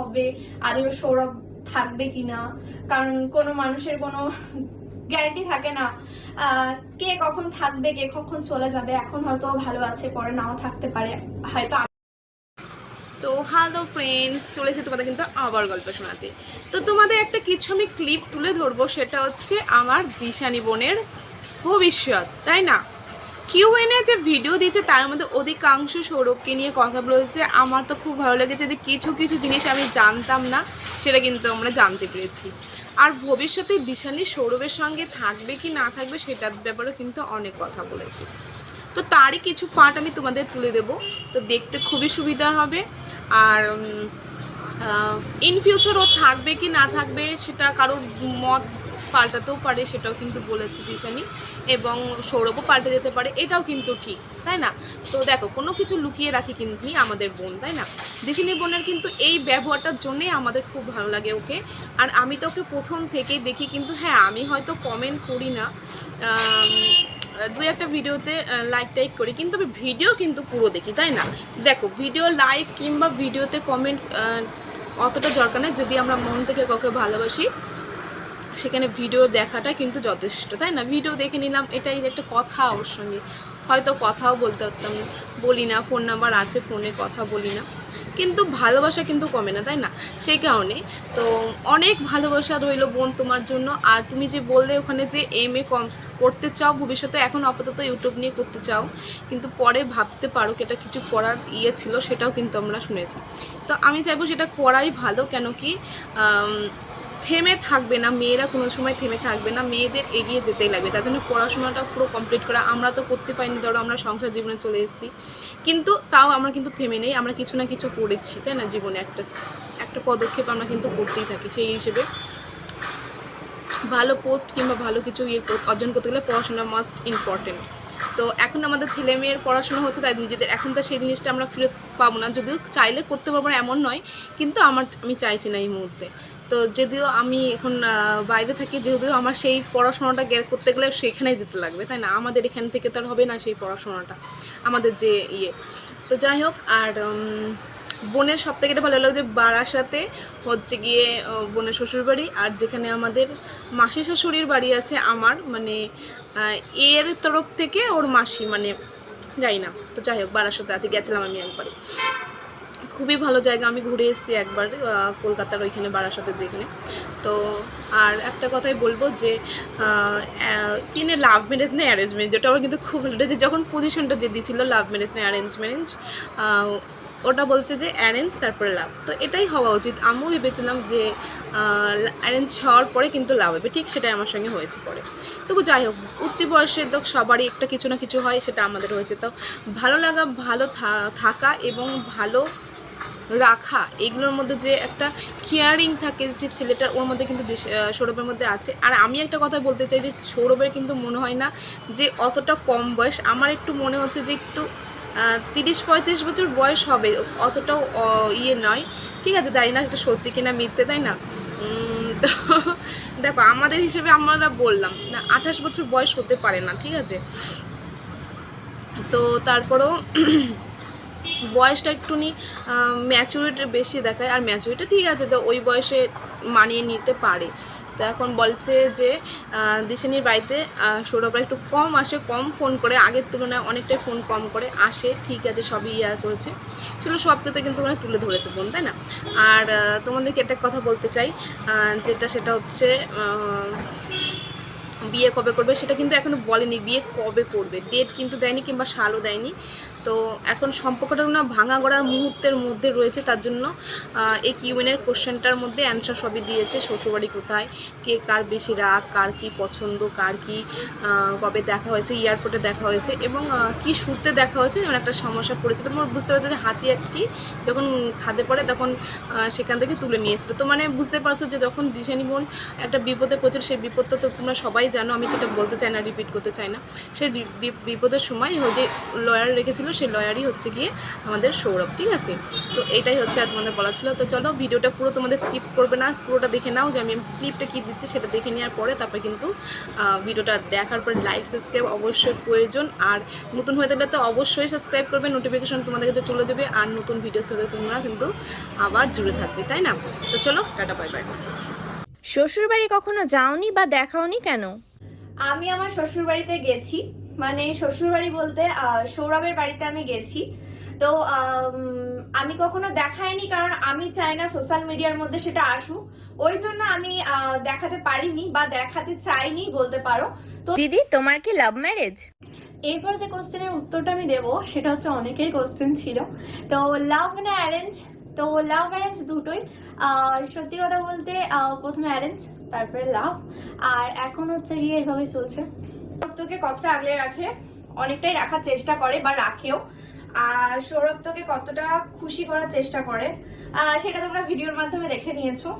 হবে আদেও সৌরভ থাকবে কিনা? কারণ কোনো মানুষের কোনো গ্যারান্টি থাকে না। কে কখন থাকবে, কে কখন চলে যাবে, এখন হয়তো ভালো আছে, পরে নাও থাকতে পারে। হয়তো তো হ্যালো ফ্রেন্ডস চলেছে তোমাদের কিন্তু আবার গল্প শোনাতে। তো তোমাদের একটা কিছু আমি ক্লিপ তুলে ধরবো, সেটা হচ্ছে আমার দিশানি বোনের ভবিষ্যৎ, তাই না? কিউএনএ যে ভিডিও দিয়েছে তার মধ্যে অধিকাংশ সৌরভকে নিয়ে কথা বলেছে। আমার তো খুব ভালো লেগেছে যে কিছু কিছু জিনিস আমি জানতাম না, সেটা কিন্তু আমরা জানতে পেরেছি। আর ভবিষ্যতে দিশানি সৌরভের সঙ্গে থাকবে কি না থাকবে, সেটার ব্যাপারে কিন্তু অনেক কথা বলেছে। তো তারই কিছু পার্ট আমি তোমাদের তুলে দেব। তো দেখতে খুবই সুবিধা হবে। আর ইন ফিউচার ও থাকবে কি না থাকবে, সেটা কারোর মত পাল্টাতেও পারে, সেটাও কিন্তু বলেছে দিশানি। এবং সৌরভও পাল্টে যেতে পারে, এটাও কিন্তু ঠিক, তাই না? তো দেখো, কোনো কিছু লুকিয়ে রাখি কিন্তু আমাদের বোন, তাই না? দিশানি বোনের কিন্তু এই ব্যবহারটার জন্যে আমাদের খুব ভালো লাগে ওকে। আর আমি তো ওকে প্রথম থেকেই দেখি কিন্তু হ্যাঁ আমি হয়তো কমেন্ট করি না। দুই একটা ভিডিওতে লাইক টাইক করি, কিন্তু আমি ভিডিও কিন্তু পুরো দেখি, তাই না? দেখো ভিডিও লাইক কিংবা ভিডিওতে কমেন্ট অতটা দরকার নেই, যদি আমরা মন থেকে কাউকে ভালোবাসি। সেখানে ভিডিও দেখাটা কিন্তু যথেষ্ট, তাই না? ভিডিও দেখে নিলাম, এটাই একটা কথা ওর সঙ্গে। হয়তো কথাও বলতে পারতাম, বলি না ফোন নাম্বার আছে ফোনে কথা বলি না। কিন্তু ভালোবাসা কিন্তু কমে না, তাই না? সেই কারণে। তো অনেক ভালোবাসা রইল বোন তোমার জন্য। আর তুমি যে বললে ওখানে যে এম এ কম করতে চাও, ভবিষ্যতে এখন আপাতত ইউটিউব নিয়ে করতে চাও, কিন্তু পরে ভাবতে পারো কি এটা কিছু করার ইয়ে ছিল, সেটাও কিন্তু আমরা শুনেছি। তো আমি চাইব সেটা করাই ভালো, কেন কি থেমে থাকবে না, মেয়েরা কোনো সময় থেমে থাকবে না, মেয়েদের এগিয়ে যেতেই লাগবে। তার জন্য পড়াশোনাটা পুরো কমপ্লিট করা, আমরা তো করতে পারিনি, ধরো আমরা সংসার জীবনে চলে এসেছি। কিন্তু তাও আমরা কিন্তু থেমে নেই, আমরা কিছু না কিছু করেছি, তাই না জীবনে? একটা একটা পদক্ষেপ আমরা কিন্তু করতেই থাকি, সেই হিসেবে। ভালো পোস্ট কিংবা ভালো কিছু ইয়ে অর্জন করতে গেলে পড়াশোনা মাস্ট ইম্পর্টেন্ট তো এখন আমাদের ছেলে মেয়ের পড়াশোনা হচ্ছে তাই নিজেদের, এখন তো সেই জিনিসটা আমরা ফেরত পাবো না, যদিও চাইলে করতে পারব এমন নয়, কিন্তু আমার, আমি চাইছি না এই মুহূর্তে। তো যদিও আমি এখন বাইরে থাকি, যদিও আমার সেই পড়াশোনাটা গের করতে গেলে সেখানেই যেতে লাগবে, তাই না? আমাদের এখান থেকে তো আর হবে না সেই পড়াশোনাটা, আমাদের যে ইয়ে। তো যাই হোক, আর বোনের সব থেকে ভালো লাগছে বারাসাতে হচ্ছে গিয়ে বোনের শ্বশুরবাড়ি, আর যেখানে আমাদের মাসি শাশুড়ির বাড়ি আছে আমার মানে এর তরফ থেকে ওর মাসি মানে যাই না। তো যাই হোক বারাসাতে আছে গেছিলাম আমি একবারে খুবই ভালো জায়গা, আমি ঘুরে এসেছি একবার কলকাতার ওইখানে বারাসাতে যেখানে। তো আর একটা কথাই বলব যে কিনে লাভ ম্যারেজ না অ্যারেঞ্জ ম্যারেজ যেটা আমার কিন্তু খুব ভালো যে যখন পজিশনটা যে দিয়েছিল, লাভ ম্যারেজ না অ্যারেঞ্জ ম্যারেজ ওটা বলছে যে অ্যারেঞ্জ, তারপরে লাভ। তো এটাই হওয়া উচিত। আমিও ভেবেছিলাম যে অ্যারেঞ্জ হওয়ার পরে কিন্তু লাভ হবে। ঠিক সেটাই আমার সঙ্গে হয়েছে পরে। তবু যাই হোক উত্তি বয়সের তো সবারই একটা কিছু না কিছু হয়, সেটা আমাদের হয়েছে। তো ভালো লাগা, ভালো থাকা এবং ভালো রাখা, এগুলোর মধ্যে যে একটা কেয়ারিং থাকে যে ছেলেটার ওর মধ্যে কিন্তু সৌরভের মধ্যে আছে। আর আমি একটা কথা বলতে চাই যে সৌরভের কিন্তু মনে হয় না যে অতটা কম বয়স। আমার একটু মনে হচ্ছে যে একটু তিরিশ, পঁয়ত্রিশ বছর বয়স হবে, অতটাও ইয়ে নয়। ঠিক আছে তাই না এটা সত্যি কিনা মিথ্যে, তাই না? তো দেখো, আমাদের হিসেবে আমরা বললাম না, আঠাশ বছর বয়স হতে পারে না, ঠিক আছে? তো তারপরেও বয়সটা একটুনি ম্যাচুরিটি বেশি দেখায়। আর ম্যাচুরিটি ঠিক আছে, তো ওই বয়সে মানিয়ে নিতে পারে। তো এখন বলছে যে দিশানির বাড়িতে সৌরভরা একটু কম আসে, কম ফোন করে। আগের তুলনায় অনেকটাই ফোন কম করে, আসে, ঠিক আছে, সবই ইয়া করেছে। সেগুলো সব কিন্তু ওখানে তুলে ধরেছে বোন তাই না? আর তোমাদেরকে একটা কথা বলতে চাই যেটা সেটা হচ্ছে বিয়ে কবে করবে সেটা কিন্তু এখনও বলেনি। বিয়ে কবে করবে? ডেট কিন্তু দেয়নি কিংবা সালও দেয়নি। তো এখন সম্পর্কটা না ভাঙা গড়ার মুহূর্তের মধ্যে রয়েছে, তার জন্য এই কিউএনের কোশ্চেনটার মধ্যে অ্যান্সার সবই দিয়েছে, শ্বশুরবাড়ি কোথায়, কে কার বেশি রাগ, কার কি পছন্দ, কার কি কবে দেখা হয়েছে এয়ারপোর্টে দেখা হয়েছে এবং কি সূত্রে দেখা হয়েছে এমন একটা সমস্যা পড়েছে। তো বুঝতে পারছে যে হাতি একটি যখন খাদে পড়ে তখন সেখান থেকে তুলে নিয়ে তো মানে বুঝতে পারছ যে যখন দিশানি বোন একটা বিপদে পড়ছিল, সেই বিপদটা তো তোমরা সবাই জানো, আমি সেটা বলতে চাই না রিপিট করতে চাই না। সেই বিপদের সময় যে লয়ার রেখেছিল সেই লয়ারই হচ্ছে গিয়ে আমাদের সৌরভ ঠিক আছে? তো এটাই হচ্ছে আর তোমাদের বলা ছিল। তো চলো ভিডিওটা পুরো তোমাদের স্কিপ করবে না পুরোটা দেখে নাও যে আমি ক্লিপটা কী দিচ্ছি সেটা দেখে নেওয়ার পরে তারপরে কিন্তু ভিডিওটা দেখার পরে লাইক সাবস্ক্রাইব অবশ্যই প্রয়োজন। আর নতুন হয়ে থাকলে তো অবশ্যই সাবস্ক্রাইব করবে নোটিফিকেশন তোমাদের কাছে চলে যাবে। আর নতুন ভিডিও চলে তোমরা কিন্তু আবার জুড়ে থাকবে তাই না? তো চলো টাটা বাই বাই শ্বশুর বাড়ি কখনো যাওনি বা দেখাওনি কেন? আমি আমার শ্বশুর বাড়িতে গেছি। মানে শ্বশুরবাড়ি বলতে সৌরভের বাড়িতে আমি গেছি। তো আমি কখনো দেখাইনি কারণ আমি চাই না সোশ্যাল মিডিয়ার মধ্যে সেটা আসুক। ওই জন্য আমি দেখাতে পারিনি বা দেখাতে চাইনি বলতে পারো। তো দিদি তোমার কি লাভ ম্যারেজ এরপর যে কোশ্চেনের উত্তরটা আমি দেবো সেটা হচ্ছে অনেকের কোশ্চেন ছিল। তো লাভ না অ্যারেঞ্জ তো লাভ অ্যারেঞ্জ দুটোই। সত্যি কথা বলতে প্রথমে অ্যারেঞ্জ তারপরে লাভ আর এখন হচ্ছে গিয়ে এভাবে চলছে। তোকে কতটা আগলে রাখে অনেকটাই রাখার চেষ্টা করে বা রাখেও। আর সৌরভ তোকে কতটা খুশি করার চেষ্টা করে সেটা তোমরা ভিডিওর মাধ্যমে দেখে নিয়েছো।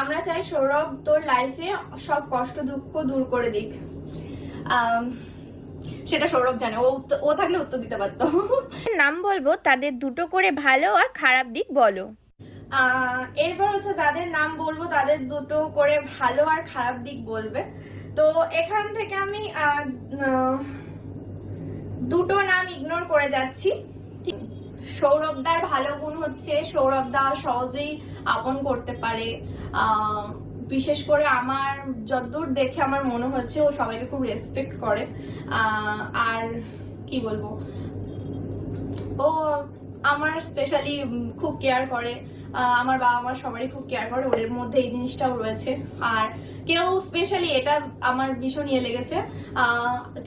আমরা চাই সৌরভ তোর লাইফে সব কষ্ট দুঃখ দূর করে দিক। সেটা সৌরভ জানে। ও ও থাকলে উত্তর দিতে পারতো। নাম বলব তাদের দুটো করে ভালো আর খারাপ দিক বলো। আহ, এরপর হচ্ছে যাদের নাম বলব তাদের দুটো করে ভালো আর খারাপ দিক বলবে। তো এখান থেকে আমি দুটো নাম ইগনোর করে যাচ্ছি। সৌরভদার ভালো গুণ হচ্ছে সৌরভদা সহজেই আপন করতে পারে। বিশেষ করে আমার যতদূর দেখে আমার মনে হচ্ছে ও সবাইকে খুব রেসপেক্ট করে। আর কি বলব? ও আমার স্পেশালি খুব কেয়ার করে। আমার বাবা মা সবারই খুব কেয়ার করে, ওদের মধ্যে এই জিনিসটাও রয়েছে। আর কেউ স্পেশালি এটা আমার ভীষণ ইয়ে লেগেছে।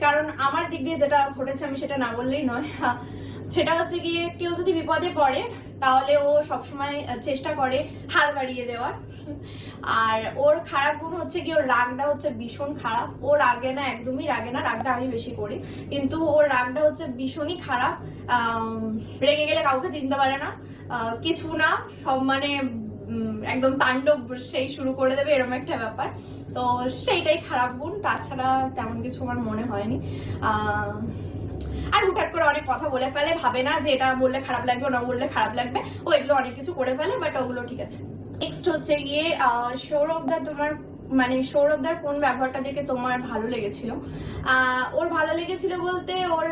কারণ আমার দিক দিয়ে যেটা ঘটেছে আমি সেটা না বললেই নয়। সেটা হচ্ছে গিয়ে কেউ যদি বিপদে পড়ে তাহলে ও সবসময় চেষ্টা করে হাল বাড়িয়ে দেওয়ার। আর ওর খারাপ গুণ হচ্ছে কি ওর রাগটা হচ্ছে ভীষণ খারাপ। ও রাগে না, একদমই রাগে না, রাগটা আমি বেশি করি। কিন্তু ওর রাগটা হচ্ছে ভীষণই খারাপ। রেগে গেলে কাউকে চিনতে পারে না। কিছু না, সব মানে একদম তাণ্ডব সেই শুরু করে দেবে এরকম একটা ব্যাপার। তো সেইটাই খারাপ গুণ, তাছাড়া তেমন কিছু আমার মনে হয়নি। আর হুটহাট করে অনেক কথা বলে ফেলে, ভাবে না যে এটা বললে খারাপ লাগবে, না বললে খারাপ লাগবে। ও এগুলো অনেক কিছু করে ফেলে বাট ওগুলো ঠিক আছে। নেক্সট হচ্ছে গিয়ে সৌরভদা তোমার মানে সৌরভদার কোন ব্যবহারটা দেখে তোমার ভালো লেগেছিল? ওর ভালো লেগেছিল বলতে ওর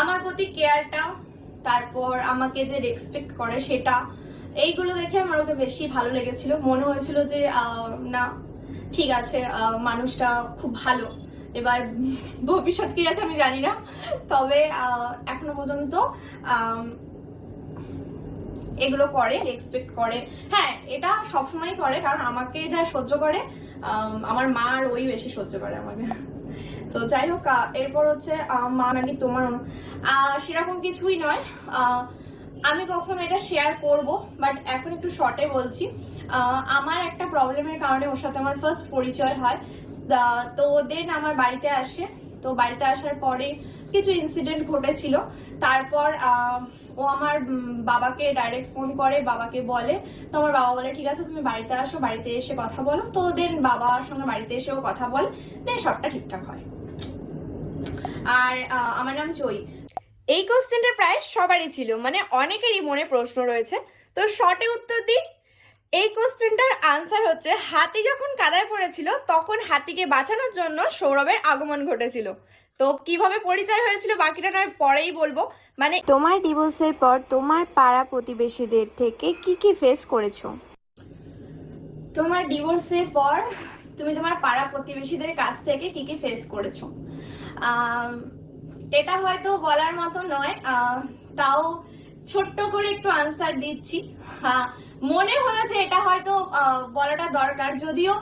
আমার প্রতি কেয়ারটা, তারপর আমাকে যে রেসপেক্ট করে সেটা, এইগুলো দেখে আমার ওকে বেশি ভালো লেগেছিল। মনে হয়েছিল যে না, ঠিক আছে মানুষটা খুব ভালো। এবার ভবিষ্যৎ কি আছে আমি জানি না। তবে এখনও পর্যন্ত এগুলো করে এক্সপেক্ট করে। হ্যাঁ এটা সবসময় করে কারণ আমাকে যা সহ্য করে আম, আমার মা আর ওই বেশি সহ্য করে আমাকে। তো যাই হোক এরপর হচ্ছে মা নাকি তোমার সেরকম কিছুই নয়। আমি কখনো এটা শেয়ার করব বাট এখন একটু শর্টে বলছি। আমার একটা প্রবলেমের কারণে ওর সাথে আমার ফার্স্ট পরিচয় হয়। তো দেন আমার বাড়িতে আসে। তো বাড়িতে আসার পরে কিছু ইনসিডেন্ট ঘটেছিল। তারপর ও আমার বাবাকে ডাইরেক্ট ফোন করে, বাবাকে বলে, তো আমার বাবা বলে, ঠিক আছে, তুমি বাড়িতে আসো, বাড়িতে এসে কথা বলো। তো দেন বাবার সঙ্গে বাড়িতে এসেও কথা বলে। দেন সবটা ঠিকঠাক হয়। আর আমার নাম জয়ী। এই কোশ্চেনটা প্রায় সবারই ছিল। মানে অনেকেরই মনে প্রশ্ন রয়েছে। তো শর্টে উত্তর দিই এই কোশ্চেনটার আনসার হচ্ছে হাতি যখন কাদায় পড়েছিল তখন হাতিকে বাঁচানোর জন্য সৌরভের আগমন ঘটেছিল। তো কীভাবে পরিচয় হয়েছিল বাকিটা নয় পরেই বলব। মানে তোমার ডিভোর্সের পর তোমার পাড়া প্রতিবেশীদের থেকে কি কি ফেস করেছ? তোমার ডিভোর্সের পর তুমি তোমার পাড়া প্রতিবেশীদের কাছ থেকে কি কি ফেস করেছ? এটা হয়তো বলার মতো নয় তাও ছোট্ট করে একটু আনসার দিচ্ছি। আহ, মনে হলো যে এটা হয়তো বলাটা দরকার, যদিও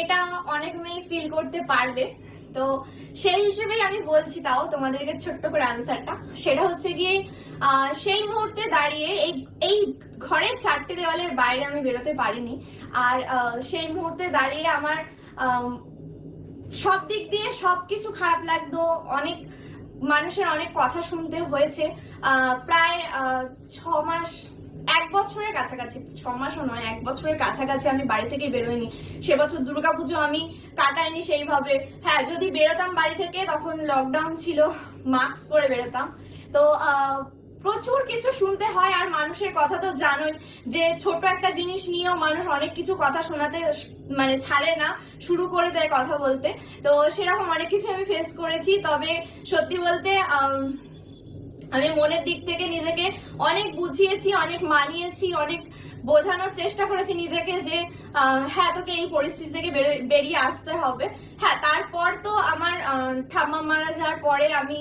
এটা অনেক মেয়ে ফিল করতে পারবে। তো সেই হিসেবেই আমি বলছি তাও তোমাদেরকে ছোট্ট করে আনসারটা সেটা হচ্ছে গিয়ে সেই মুহূর্তে দাঁড়িয়ে এই এই ঘরের চারটে দেওয়ালের বাইরে আমি বেরোতে পারিনি। আর সেই মুহূর্তে দাঁড়িয়ে আমার সব দিক দিয়ে সবকিছু খারাপ লাগতো, অনেক মানুষের অনেক কথা শুনতে হয়েছে। প্রায় ছ মাস এক বছরের কাছাকাছি, ছ মাসও নয়, এক বছরের কাছাকাছি আমি বাড়ি থেকে বেরোইনি। সে বছর দুর্গাপুজো আমি কাটাইনি সেইভাবে। হ্যাঁ যদি বেরোতাম বাড়ি থেকে, তখন লকডাউন ছিল মাস্ক পরে বেরোতাম। তো প্রচুর কিছু শুনতে হয় আর মানুষের কথা তো জানোই যে ছোট একটা জিনিস নিয়েও মানুষ অনেক কিছু কথা শোনাতে মানে ছাড়ে না, শুরু করে দেয় কথা বলতে। তো সেরকম অনেক কিছু আমি ফেস করেছি। তবে সত্যি বলতে আম, মনের দিক থেকে নিজেকে অনেক বুঝিয়েছি অনেক মানিয়েছি অনেক বোঝানোর চেষ্টা করেছি নিজেকে যে হ্যাঁ তোকে এই পরিস্থিতি থেকে বেরিয়ে আসতে হবে। হ্যাঁ তারপর তো আমার ঠাম্মা মারা যাওয়ার পরে আমি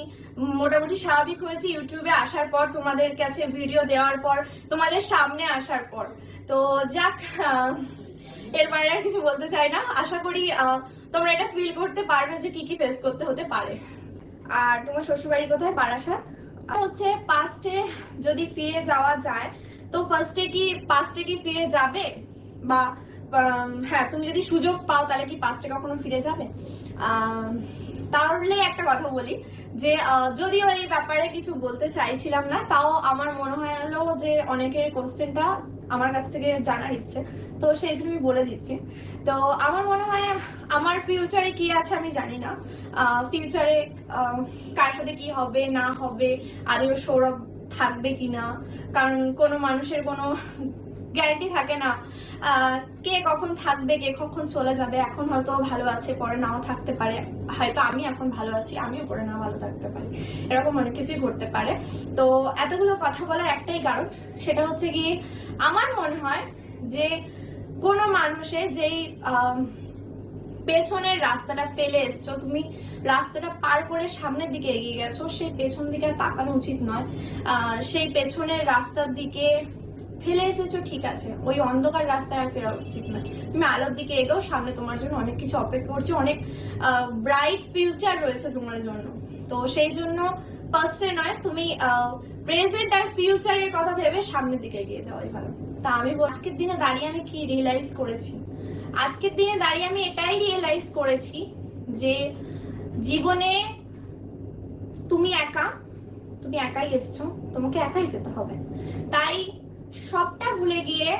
মোটামুটি স্বাভাবিক হয়েছি ইউটিউবে আসার পর তোমাদের কাছে ভিডিও দেওয়ার পর তোমাদের সামনে আসার পর। তো যাক এর বাইরে আর কিছু বলতে চাই না। আশা করি তোমরা এটা ফিল করতে পারবে যে কি কি ফেস করতে হতে পারে। আর তোমার শ্বশুরবাড়ি কোথায়? বারাসাত আর হচ্ছে পাস্টে যদি ফিরে যাওয়া যায়, তো ফার্স্টে কি পাস্টে কি ফিরে যাবে? বা হ্যাঁ তুমি যদি সুযোগ পাও, তাহলে কি পাস্টে কখনো ফিরে যাবে? তাহলে একটা কথা বলি, যে যদিও এই ব্যাপারে কিছু বলতে চাইছিলাম না, তাও আমার মনে হয় হলো যে অনেকের কোশ্চেনটা আমার কাছ থেকে জানার ইচ্ছে। তো সেই জন্য আমি বলে দিচ্ছি। তো আমার মনে হয়, আমার ফিউচারে কি আছে আমি জানি না। ফিউচারে কার সাথে কি হবে, না হবে, আদৌ সৌরভ থাকবে কিনা? কারণ কোনো মানুষের কোনো গ্যারান্টি থাকে না। কে কখন থাকবে, কে কখন চলে যাবে, এখন হয়তো ভালো আছে, পরে নাও থাকতে পারে। হয়তো আমি এখন ভালো আছি, আমিও পরে না ভালো থাকতে পারি। এরকম অনেক কিছুই ঘটতে পারে। তো এতগুলো কথা বলার একটাই কারণ, সেটা হচ্ছে কি আমার মনে হয় যে কোনো মানুষের যেই পেছনের রাস্তাটা ফেলে এসছো, তুমি রাস্তাটা পার করে সামনের দিকে এগিয়ে গেছো, সেই পেছন দিকে তাকানো উচিত নয়। সেই পেছনের রাস্তার দিকে ফেলে এসেছ, ঠিক আছে। ওই অন্ধকার রাস্তায় আর ফেরা উচিত নয়। তুমি আলোর দিকে এগোও, সামনে তোমার জন্য অনেক কিছু অপেক্ষা করছে, অনেক ব্রাইট ফিউচার রয়েছে তোমার জন্য। তো সেই জন্য ফার্স্টে নয়, তুমি প্রেজেন্ট আর ফিউচারের কথা ভেবে সামনের দিকে এগিয়ে যাওয়াই ভালো তা আমি আজকের দিনে দাঁড়িয়ে আমি কি রিয়েলাইজ করেছি? আজকের দিনে দাঁড়িয়ে আমি এটাই রিয়েলাইজ করেছি যে জীবনে তুমি একা, তুমি একাই এসছো, তোমাকে একাই যেতে হবে। তাই সবটা ভুলে গিয়ে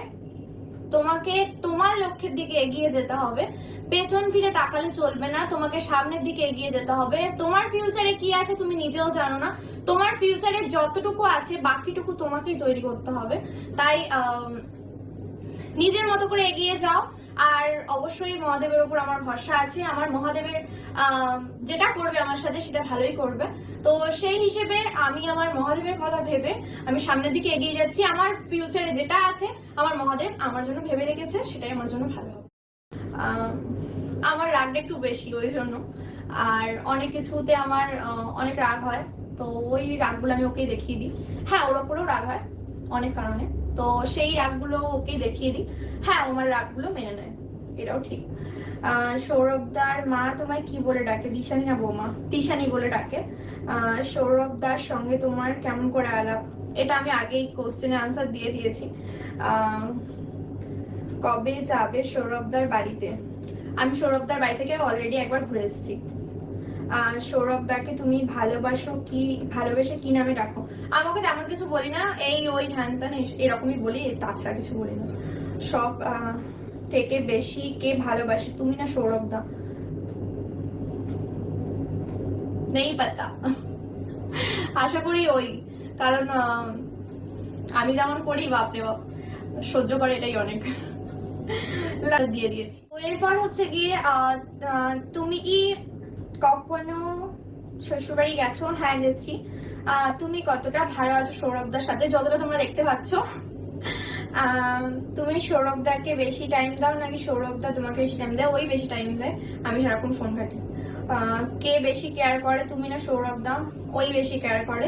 তোমাকে তোমার লক্ষ্যের দিকে এগিয়ে যেতে হবে। পেছন ফিরে তাকালে চলবে না, তোমাকে সামনের দিকে এগিয়ে যেতে হবে। তোমার ফিউচারে কি আছে তুমি নিজেও জানো না। তোমার ফিউচারে যতটুকু আছে, বাকিটুকু তোমাকেই তৈরি করতে হবে। তাই নিজের মতো করে এগিয়ে যাও। আর অবশ্যই মহাদেবের উপর আমার ভরসা আছে। আমার মহাদেবের যেটা করবে আমার সাথে সেটা ভালোই করবে। তো সেই হিসেবে আমি আমার মহাদেবের কথা ভেবে আমি সামনের দিকে এগিয়ে যাচ্ছি। আমার ফিউচারে যেটা আছে, আমার মহাদেব আমার জন্য ভেবে রেখেছে, সেটাই আমার জন্য ভালো হবে। আমার রাগটা একটু বেশি ওই জন্য। আর অনেক কিছুতে আমার অনেক রাগ হয়। তো ওই রাগগুলো আমি ওকেই দেখিয়ে দিই। হ্যাঁ ওর ওপরেও রাগ হয়, অনেক কারণে। তো সেই রাগগুলো ওকেই দেখিয়ে দিই। হ্যাঁ আমার রাগগুলো মেনে নেয়। এটাও ঠিক। সৌরভদার মা তোমায় কি বলে ডাকে? দিশানি না বৌমা? তিশানি বলে ডাকে। সৌরভদার সঙ্গে তোমার কেমন করে আলাপ? এটা আমি আগেই কোশ্চেনের আনসার দিয়ে দিয়েছি। কবে যাবে সৌরভদার বাড়িতে? আমি সৌরভদার বাড়ি থেকে অলরেডি একবার ঘুরে এসেছি। আহ, সৌরভদাকে তুমি ভালোবাসো কি ভালোবেসে কি নামে ডাকো? আমাকে তেমন কিছু বলি না এই ওই হ্যান ত্যান এরকমই বলি তাছাড়া কিছু বলি না। সব থেকে বেশি কে ভালোবাসে? তুমি না সৌরভদা নেই পাতা আশা করি ওই কারণ আমি যেমন করি বাপরে বাপ সহ্য করে এটাই অনেক। দিয়ে দিয়েছি। এরপর হচ্ছে গিয়ে তুমি কি কখনো শ্বশুরবাড়ি গেছো? হ্যাঁ গেছি। তুমি কতটা ভালো আছো সৌরভদার সাথে? যতটা তোমরা দেখতে পাচ্ছ। তুমি সৌরভদাকে বেশি টাইম দাও নাকি সৌরভদা তোমাকে বেশি টাইম দেয়? ওই বেশি টাইম দেয়। আমি সারাক্ষণ ফোন ঘাটি। কে বেশি কেয়ার করে? তুমি না সৌরভ সৌরভদা? ওই বেশি কেয়ার করে।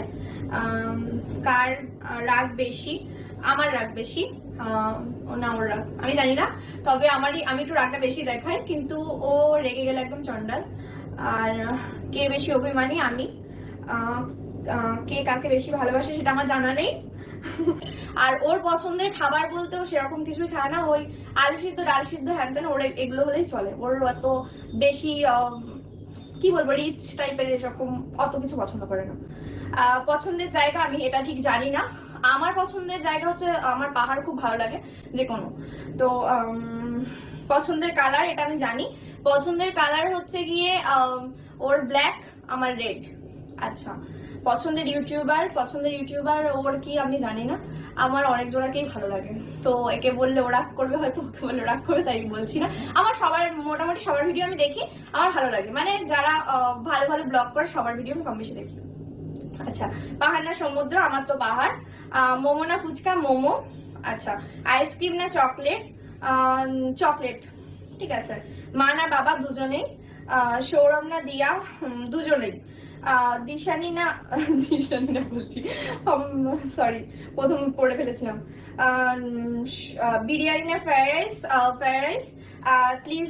কার রাগ বেশি? আমার রাগ বেশি? না, ওর রাগ। আমি জানি না। তবে আমারই আমি একটু রাগটা বেশি দেখাই, কিন্তু ও রেগে গেলে একদম চন্ডাল আর কে বেশি অভিমানী? আমি। কে কাকে বেশি ভালোবাসে সেটা আমার জানা নেই। আর ওর পছন্দের খাবার বলতেও সেরকম কিছুই খায় না। ওই আলু সিদ্ধ, ডাল সিদ্ধ, হ্যান ত্যান, ওর এগুলো হলেই চলে। ওর অত বেশি কি বলব রিচ টাইপের এরকম অত কিছু পছন্দ করে না। পছন্দের জায়গা আমি এটা ঠিক জানি না। আমার পছন্দের জায়গা হচ্ছে, আমার পাহাড় খুব ভালো লাগে যে কোনো তো পছন্দের কালার এটা আমি জানি। পছন্দের কালার হচ্ছে গিয়ে ওর ব্ল্যাক আমার রেড আচ্ছা পছন্দের ইউটিউবার পছন্দের ইউটিউবার ওর কি আমি জানি না। আমার অনেক জোড়াকেই ভালো লাগে। তো একে বললে ও রাগ করবে হয়তো, ওকে বললে ও রাগ করবে, তাই বলছি না। আমার সবার, মোটামুটি সবার ভিডিও আমি দেখি, আমার ভালো লাগে। মানে যারা ভালো ভালো ব্লগ করে, সবার ভিডিও আমি কম বেশি দেখি। আচ্ছা পাহাড় না সমুদ্র? আমার তো পাহাড়। মোমো না ফুচকা? মোমো। আচ্ছা আইসক্রিম না চকলেট চকলেট ঠিক আছে। মা না বাবা দুজনেই সৌরভ না দিয়া দুজনেই। দিশানি না দিশানি না বলছি সরি প্রথম পড়ে ফেলেছিলাম। বিরিয়ানি না fried rice fried rice please